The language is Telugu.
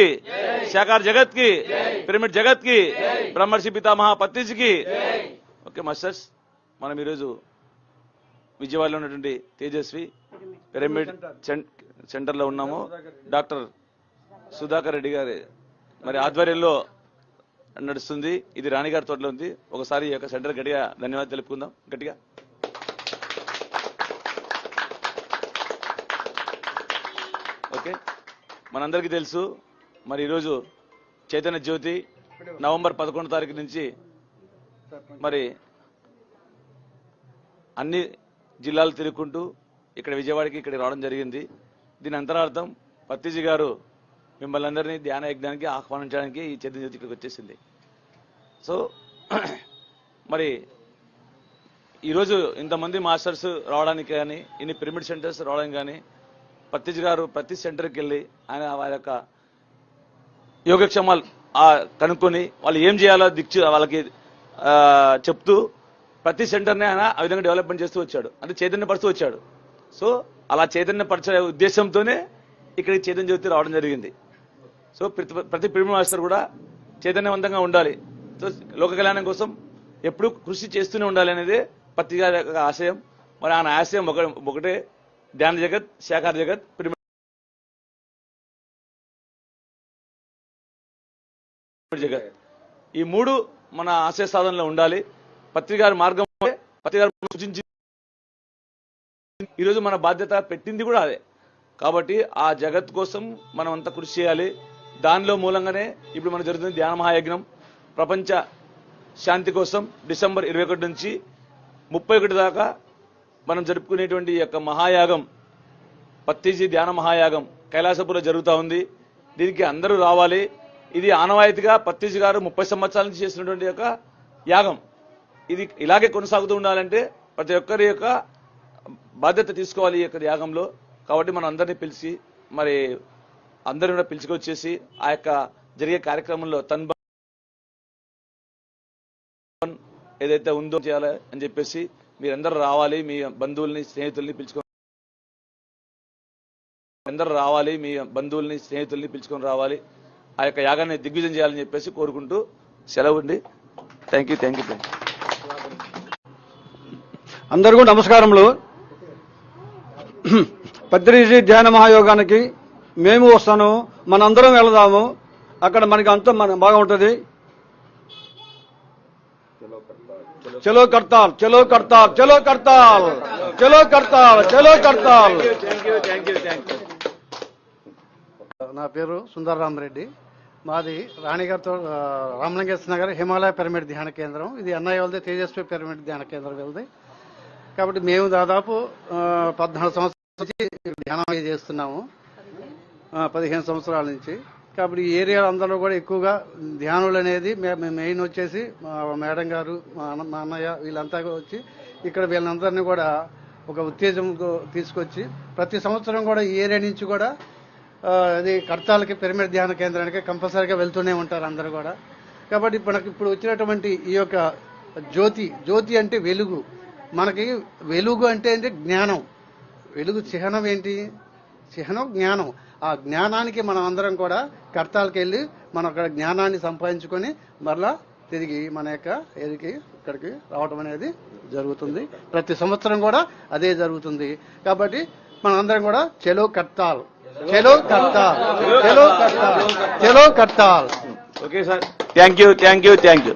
కి శాకార్ జగత్కి పిరమిడ్ జగత్కి బ్రహ్మర్షి పితామహ పత్తిజికి ఓకే మాస్టర్స్ మనం ఈరోజు విజయవాడలో ఉన్నటువంటి తేజస్వి పిరమిడ్ సెంటర్లో ఉన్నాము. డాక్టర్ సుధాకర్ రెడ్డి గారి మరి ఆధ్వర్యంలో నడుస్తుంది. ఇది రాణిగారి తోటలో ఉంది. ఒకసారి ఈ యొక్క సెంటర్ గట్టిగా ధన్యవాదాలు తెలుపుకుందాం. గట్టిగా. ఓకే మనందరికీ తెలుసు మరి ఈరోజు చైతన్య జ్యోతి నవంబర్ పదకొండు తారీఖు నుంచి మరి అన్ని జిల్లాలు తిరుగుకుంటూ ఇక్కడ విజయవాడకి ఇక్కడ రావడం జరిగింది. దీని అంతరార్థం పత్తిజీ గారు మిమ్మల్ని అందరినీ ధ్యాన యజ్ఞానికి ఆహ్వానించడానికి ఈ చైతన్య జ్యోతి ఇక్కడికి వచ్చేసింది. సో మరి ఈరోజు ఇంతమంది మాస్టర్స్ రావడానికి కానీ ఇన్ని పిరమిడ్ సెంటర్స్ రావడానికి కానీ పత్తిజ్ గారు ప్రతి సెంటర్కి వెళ్ళి ఆయన వారి యొక్క యోగక్షేమాలు కనుక్కొని వాళ్ళు ఏం చేయాలో దిక్చు వాళ్ళకి చెప్తూ ప్రతి సెంటర్ని ఆయన ఆ విధంగా డెవలప్మెంట్ చేస్తూ వచ్చాడు. అంటే చైతన్యపరుస్తూ వచ్చాడు. సో అలా చైతన్యపరిచే ఉద్దేశంతోనే ఇక్కడికి చైతన్య జ్యోతి రావడం జరిగింది. సో ప్రతి ప్రతి ప్రిమి మాస్టర్ కూడా చైతన్యవంతంగా ఉండాలి. సో లోక కళ్యాణం కోసం ఎప్పుడు కృషి చేస్తూనే ఉండాలి అనేది ప్రతి గారి ఆశయం. మరి ఆయన ఆశయం ఒక ఒకటే. ధ్యాన జగత్ శాఖార జగత్ జగత్. ఈ మూడు మన ఆశయ సాధనలో ఉండాలి. పత్రికారి మార్గం పత్రికారు సూచించి ఈరోజు మన బాధ్యత పెట్టింది కూడా అదే. కాబట్టి ఆ జగత్ కోసం మనం అంతా కృషి చేయాలి. దానిలో మూలంగానే ఇప్పుడు మనం జరుగుతుంది ధ్యాన మహాయజ్ఞం ప్రపంచ శాంతి కోసం డిసెంబర్ ఇరవై ఒకటి నుంచి ముప్పై ఒకటి దాకా మనం జరుపుకునేటువంటి ఈ యొక్క మహాయాగం పత్తిజీ ధ్యాన మహాయాగం కైలాసపురం జరుగుతూ ఉంది. దీనికి అందరూ రావాలి. ఇది ఆనవాయితీగా పత్తిజీ గారు ముప్పై సంవత్సరాల నుంచి చేసినటువంటి యొక్క యాగం. ఇది ఇలాగే కొనసాగుతూ ఉండాలంటే ప్రతి ఒక్కరి యొక్క బాధ్యత తీసుకోవాలి ఈ యొక్క యాగంలో. కాబట్టి మనం అందరినీ పిలిచి మరి అందరిని కూడా పిలుచుకొచ్చేసి ఆ యొక్క జరిగే కార్యక్రమంలో తన్ ఏదైతే ఉందో చేయాలి అని చెప్పేసి మీరందరూ రావాలి మీ బంధువుల్ని స్నేహితుల్ని పిలుచుకొని అందరూ రావాలి మీ బంధువుల్ని స్నేహితుల్ని పిలుచుకొని రావాలి. ఆ యొక్క యాగాన్ని దిగ్విజయం చేయాలని చెప్పేసి కోరుకుంటూ సెలవు అండి thank you thank you thank you అందరికీ నమస్కారములు. పత్రిజీ ధ్యాన మహాయోగానికి మేము వస్తాను మనందరం వెళదాము. అక్కడ మనకి అంతా మన బాగా ఉంటుంది చలో కర్తాల్ చలో కర్తాల్ చలో కర్తాల్ చలో కర్తాల్ చలో కర్తాల్. నా పేరు సుందరరామరెడ్డి. మాది రాణిగారితో రామలింగేశ్వర నగర్ హిమాలయ పిరమిడ్ ధ్యాన కేంద్రం. ఇది అన్నయ్య వాళ్ళది తేజస్వి పిరమిడ్ ధ్యాన కేంద్రం వెళ్ది కాబట్టి మేము దాదాపు పద్నాలుగు సంవత్సరాల నుంచి ధ్యానం చేస్తున్నాము. పదిహేను సంవత్సరాల నుంచి. కాబట్టి ఈ ఏరియా అందరూ కూడా ఎక్కువగా ధ్యానులు అనేది మే- మెయిన్ వచ్చేసి మా మేడం గారు మా అన్న- మా అన్నయ్య వీళ్ళంతా కూడా వచ్చి ఇక్కడ వీళ్ళందరినీ కూడా ఒక ఉత్తేజం తీసుకొచ్చి ప్రతి సంవత్సరం కూడా ఈ ఏరియా నుంచి కూడా అది కడతాలకి పిరమిడ్ ధ్యాన కేంద్రానికి కంపల్సరీగా వెళ్తూనే ఉంటారు అందరూ కూడా. కాబట్టి మనకి ఇప్పుడు వచ్చినటువంటి ఈ యొక్క జ్యోతి జ్యోతి అంటే వెలుగు. మనకి వెలుగు అంటే ఏంటి? జ్ఞానం. వెలుగు చిహ్నం ఏంటి? చిహ్నం జ్ఞానం. ఆ జ్ఞానానికి మనం అందరం కూడా కర్తాలకు వెళ్ళి మనం అక్కడ జ్ఞానాన్ని సంపాదించుకొని మరలా తిరిగి మన యొక్క ఏదికి ఇక్కడికి రావడం అనేది జరుగుతుంది. ప్రతి సంవత్సరం కూడా అదే జరుగుతుంది. కాబట్టి మనందరం కూడా చెలో కర్తాలు. చెలో కర్తాల్ చెలో కర్తాల్ చెలో Kadthal okay sir thank you thank you thank you